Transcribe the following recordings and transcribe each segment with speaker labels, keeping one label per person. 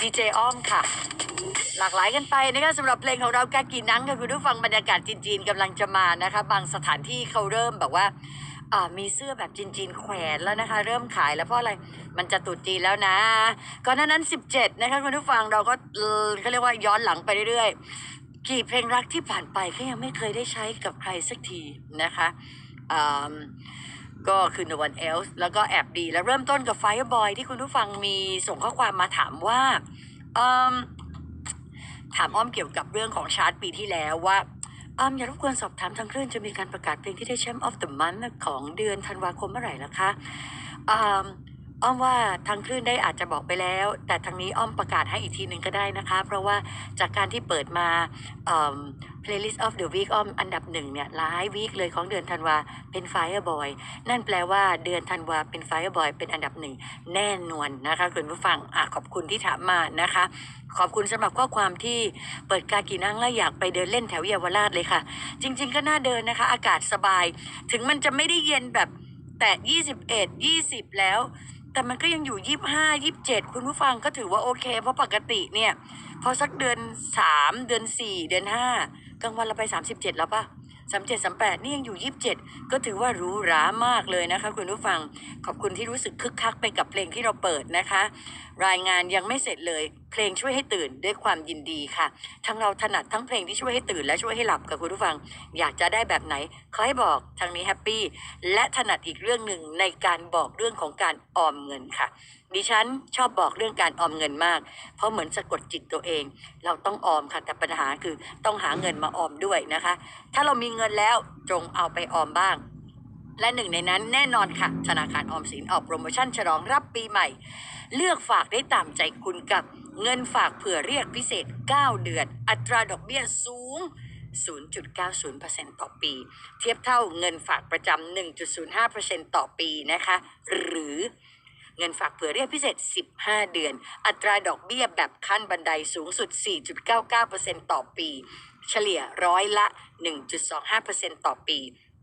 Speaker 1: ดีเจอ้อมค่ะ หลากหลายกันไปนะคะสำหรับเพลงของเรากากีนังค่ะคุณผู้ฟังบรรยากาศจีนๆกำลังจะมานะคะ บางสถานที่เขาเริ่มแบบว่าามีเสื้อแบบจีนๆแขวนแล้วนะคะ เริ่มขายแล้วเพราะอะไรมันจะตุดจีนแล้วนะก่อนหน้านั้น 17 นะคะคุณผู้ฟังเราก็เขาเรียกว่าย้อนหลังไปเรื่อยๆกี่เพลงรักที่ผ่านไปก็ยังไม่เคยได้ใช้กับใครสักทีนะคะอ่า ก็คือ No One Else แล้วก็แอบดี แล้วเริ่มต้นกับ Fireboy ที่คุณผู้ฟังมีส่งข้อความมาถามว่าถามอ้อมเกี่ยวกับเรื่องของชาร์ตปีที่แล้วว่าอ้อมอยากรบกวนสอบถามทางคลื่นจะมีการประกาศเพลงที่ได้แชมป์ออฟเดอะมันของเดือนธันวาคมเมื่อไหร่ล่ะคะ อ้อมว่าทางคลื่นได้อาจจะบอกไปแล้ว แต่ทางนี้อ้อมประกาศให้อีกทีหนึ่งก็ได้นะคะ เพราะว่าจากการที่เปิดมา playlist of the week อ้อมอันดับหนึ่งเนี่ยหลายวีคเลยของเดือนธันวาเป็น Fireboy นั่นแปลว่าเดือนธันวาเป็น Fireboy เป็นอันดับหนึ่งแน่นอนนะคะคุณผู้ฟังอขอบคุณที่ถามมานะคะ ขอบคุณสำหรับข้อความที่เปิดกากีนังแล้วอยากไปเดินเล่นแถวเยาวราชเลยค่ะ จริง ๆ ก็น่าเดินนะคะ อากาศสบาย ถึงมันจะไม่ได้เย็นแบบแต่ 21 20 แล้ว แต่มันก็ยังอยู่ยี่บห้ายี่บเจ็ดคุณผู้ฟังก็ถือว่าโอเค เพราะปกติเนี่ย พอสักเดือนสามเดือนสี่เดือนห้ากลางวันเราไปสามสิบเจ็ดแล้วปะสามเจ็ดสามแปดนี่ยังอยู่ยี่บเจ็ดก็ถือว่าหรูหรามากเลยนะคะ คุณผู้ฟังขอบคุณที่รู้สึกคึกคักไปกับเพลงที่เราเปิดนะคะ รายงานยังไม่เสร็จเลย เพลงช่วยให้ตื่นด้วยความยินดีค่ะ ทั้งเราถนัดทั้งเพลงที่ช่วยให้ตื่นและช่วยให้หลับกับคุณผู้ฟัง อยากจะได้แบบไหนขอให้บอกทางนี้แฮปปี้และถนัดอีกเรื่องหนึ่งในการบอกเรื่องของการออมเงินค่ะ ดิฉันชอบบอกเรื่องการออมเงินมาก เพราะเหมือนสะกดจิตตัวเอง เราต้องออมค่ะแต่ปัญหาคือต้องหาเงินมาออมด้วยนะคะ ถ้าเรามีเงินแล้วจงเอาไปออมบ้าง และหนึ่งในนั้นแน่นอนค่ะ ธนาคารออมสินออกโปรโมชั่นฉลองรับปีใหม่ เลือกฝากได้ตามใจคุณกับเงินฝากเผื่อเรียกพิเศษ 9 เดือน อัตราดอกเบี้ยสูง 0.90%ต่อปี เทียบเท่าเงินฝากประจำ 1.05%ต่อปีนะคะ หรือเงินฝากเผื่อเรียกพิเศษ 15 เดือน อัตราดอกเบี้ยแบบขั้นบันไดสูงสุด 4.99%ต่อปี เฉลี่ยร้อยละ 1.25%ต่อปี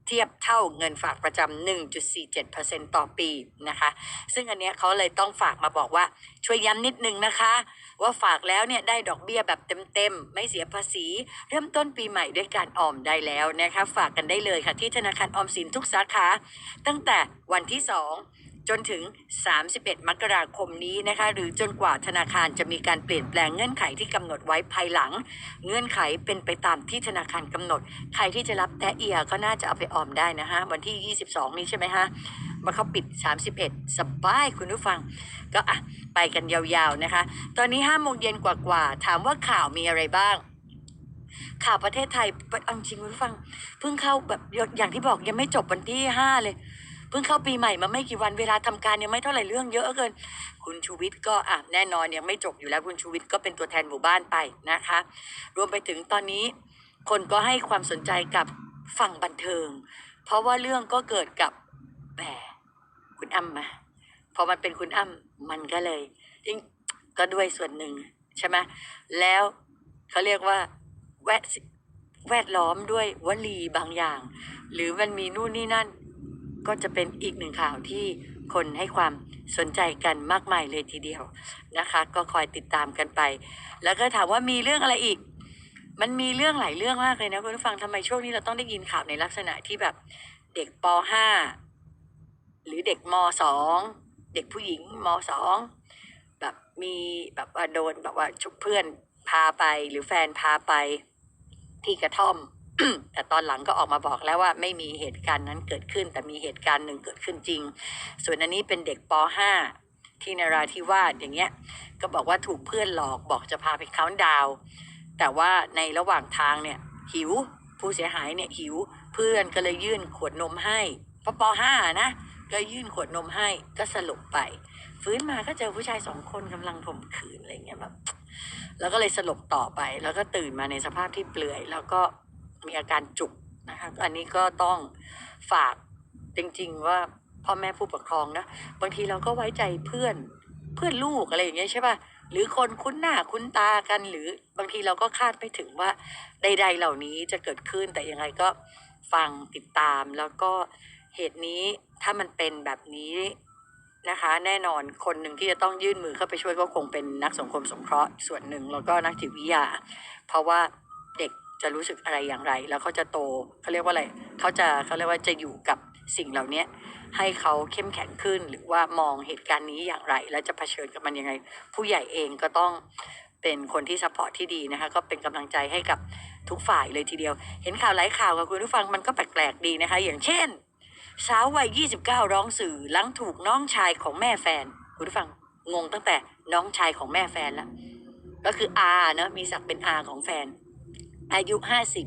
Speaker 1: เทียบเท่าเงินฝากประจำ 1.47%ต่อปีนะคะ ซึ่งอันเนี้ยเขาเลยต้องฝากมาบอกว่าช่วยย้ำนิดนึงนะคะ ว่าฝากแล้วเนี่ยได้ดอกเบี้ยแบบเต็มๆ ไม่เสียภาษี เริ่มต้นปีใหม่ด้วยการออมได้แล้วนะคะ ฝากกันได้เลยค่ะที่ธนาคารออมสินทุกสาขา ตั้งแต่วันที่ 2 จนถึง 31 มกราคมนี้นะคะ หรือจนกว่าธนาคารจะมีการเปลี่ยนแปลงเงื่อนไขที่กำหนดไว้ภายหลัง เงื่อนไขเป็นไปตามที่ธนาคารกำหนด ใครที่จะรับแตะเอียก็น่าจะเอาไปออมได้นะฮะวันที่ 22 นี้ใช่ไหมฮะมาเขาปิด 31 สบายคุณผู้ฟัง ก็อะไปกันยาวๆนะคะ ตอนนี้5โมงเย็นกว่าๆถามว่าข่าวมีอะไรบ้างข่าวประเทศไทยเอาจริงคุณผู้ฟัง เพิ่งเข้าแบบอย่างที่บอกยังไม่จบวันที่5เลย เพิ่งเข้าปีใหม่มาไม่กี่วันเวลาทำการยังไม่เท่าไหร่เรื่องเยอะเกิน คุณชูวิทย์ก็อะแน่นอนยังไม่จบอยู่แล้วคุณชูวิทย์ก็เป็นตัวแทนหมู่บ้านไปนะคะ รวมไปถึงตอนนี้ คนก็ให้ความสนใจกับฝั่งบันเทิง เพราะว่าเรื่องก็เกิดกับแหมคุณอ้ำมาพอมันเป็นคุณอ้ำมันก็เลยจริงก็ด้วยส่วนหนึ่งใช่ไหมแล้วเขาเรียกว่าแวดแวดล้อมด้วยวลีบางอย่าง หรือมันมีนู่นนี่นั่น ก็จะเป็นอีกหนึ่งข่าวที่คนให้ความสนใจกันมากมายเลยทีเดียวนะคะ ก็คอยติดตามกันไป แล้วก็ถามว่ามีเรื่องอะไรอีก มันมีเรื่องหลายเรื่องมากเลยนะคุณผู้ฟังทำไมช่วงนี้เราต้องได้ยินข่าวในลักษณะที่แบบเด็กป .5 หรือเด็กม .2 เด็กผู้หญิงม .2 แบบมีแบบว่าโดนแบบว่าชุบเพื่อนพาไปหรือแฟนพาไปที่กระท่อม แต่ตอนหลังก็ออกมาบอกแล้วว่าไม่มีเหตุการณ์นั้นเกิดขึ้น แต่มีเหตุการณ์หนึ่งเกิดขึ้นจริง ส่วนอันนี้เป็นเด็กป .5 ที่นราธิวาสอย่างเงี้ย ก็บอกว่าถูกเพื่อนหลอกบอกจะพาไปเขาน์ดาว แต่ว่าในระหว่างทางเนี่ยหิวผู้เสียหายเนี่ยหิวเพื่อนก็เลยยื่นขวดนมให้พราะป .5 นะก็ยื่นขวดนมให้ก็สลบไป ฟื้นมาก็เจอผู้ชายสองคนกำลังข่มขืนอะไรเงี้ยแบบแล้วก็เลยสลบต่อไป แล้วก็ตื่นมาในสภาพที่เปลือย แล้วก็ มีอาการจุกนะคะอันนี้ก็ต้องฝากจริง ๆ ว่าพ่อแม่ผู้ปกครองนะบางทีเราก็ไว้ใจเพื่อนเพื่อนลูกอะไรอย่างเงี้ยใช่ป่ะหรือคนคุ้นหน้าคุ้นตากัน หรือบางทีเราก็คาดไม่ถึงว่าใด ๆ เหล่านี้จะเกิดขึ้นแต่ยังไงก็ฟังติดตามแล้วก็เหตุนี้ถ้ามันเป็นแบบนี้นะคะ แน่นอนคนหนึ่งที่จะต้องยื่นมือเข้าไปช่วยก็คงเป็นนักสังคมสงเคราะห์ส่วนหนึ่งแล้วก็นักจิตวิทยา เพราะว่า จะรู้สึกอะไรอย่างไร แล้วเขาจะโตเขาเรียกว่าอะไรเขาจะเขาเรียกว่าจะอยู่กับสิ่งเหล่านี้ให้เขาเข้มแข็งขึ้น หรือว่ามองเหตุการณ์นี้อย่างไร และจะเผชิญกับมันยังไง ผู้ใหญ่เองก็ต้องเป็นคนที่ซัพพอร์ตที่ดีนะคะก็เป็นกำลังใจให้กับทุกฝ่ายเลยทีเดียว เห็นข่าวหลายข่าวค่ะคุณผู้ฟังมันก็แปลกๆดีนะคะ อย่างเช่นสาววัย 29 ร้องสื่อหลังถูกน้องชายของแม่แฟน คุณผู้ฟังงงตั้งแต่น้องชายของแม่แฟนละก็คืออาเนะมีศักดิ์เป็นอาของแฟน อายุ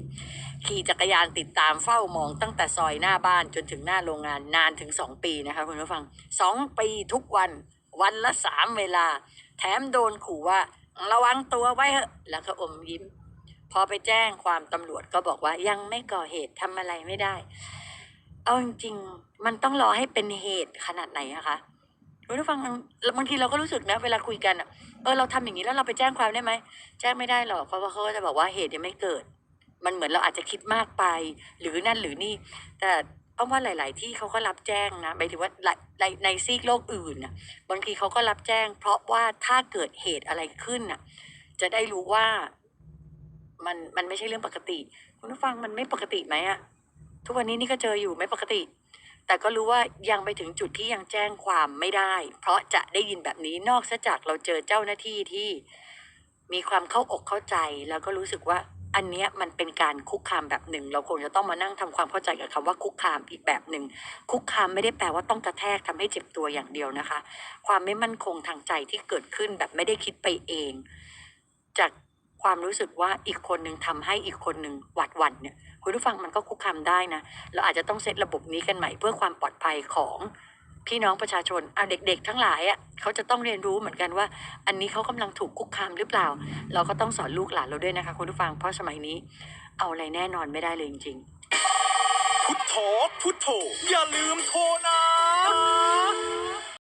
Speaker 1: 50 ขี่จักรยานติดตามเฝ้ามองตั้งแต่ซอยหน้าบ้านจนถึงหน้าโรงงานนานถึง 2 ปีนะคะคุณผู้ฟัง 2 ปีทุกวันวันละ 3 เวลา แถมโดนขู่ว่าระวังตัวไว้เถอะแล้วก็อมยิ้ม พอไปแจ้งความตำรวจก็บอกว่ายังไม่ก่อเหตุทำอะไรไม่ได้ เอาจริงๆมันต้องรอให้เป็นเหตุขนาดไหนอะคะ คุณผู้ฟังบางทีเราก็รู้สึกนะ เวลาคุยกันอะเออเราทำอย่างนี้แล้วเราไปแจ้งความได้ไหมแจ้งไม่ได้หรอกเพราะว่าเขาจะบอกว่าเหตุยังไม่เกิด มันเหมือนเราอาจจะคิดมากไป หรือนั่นหรือนี่ แต่เพราะว่าหลาย ๆ ที่เขาก็รับแจ้งนะหมายถึงว่าในในในซีกโลกอื่นน่ะบางทีเขาก็รับแจ้ง เพราะว่าถ้าเกิดเหตุอะไรขึ้นน่ะ จะได้รู้ว่ามันมันไม่ใช่เรื่องปกติ คุณผู้ฟังมันไม่ปกติไหมอะทุกวันนี้นี่ก็เจออยู่ไม่ปกติ แต่ก็รู้ว่ายังไปถึงจุดที่ยังแจ้งความไม่ได้ เพราะจะได้ยินแบบนี้นอกจากเราเจอเจ้าหน้าที่ที่มีความเข้าอกเข้าใจแล้วก็รู้สึกว่าอันเนี้ยมันเป็นการคุกคามแบบหนึ่ง เราคงจะต้องมานั่งทำความเข้าใจกับคำว่าคุกคามอีกแบบหนึ่ง คุกคามไม่ได้แปลว่าต้องกระแทกทำให้เจ็บตัวอย่างเดียวนะคะ ความไม่มั่นคงทางใจที่เกิดขึ้นแบบไม่ได้คิดไปเอง จาก ความรู้สึกว่าอีกคนหนึ่งทำให้อีกคนหนึ่งหวาดหวั่นเนี่ยคุณผู้ฟังมันก็คุกคามได้นะเราอาจจะต้องเซตระบบนี้กันใหม่เพื่อความปลอดภัยของพี่น้องประชาชนเอาเด็กๆ ทั้งหลายอะเขาจะต้องเรียนรู้เหมือนกันว่า อันนี้เขากำลังถูกคุกคามหรือเปล่า เราก็ต้องสอนลูกหลานเราด้วยนะคะคุณผู้ฟังเพราะสมัยนี้ เอาอะไรแน่นอนไม่ได้เลยจริง
Speaker 2: พุทโธพุทโธอย่าลืมโทรนะ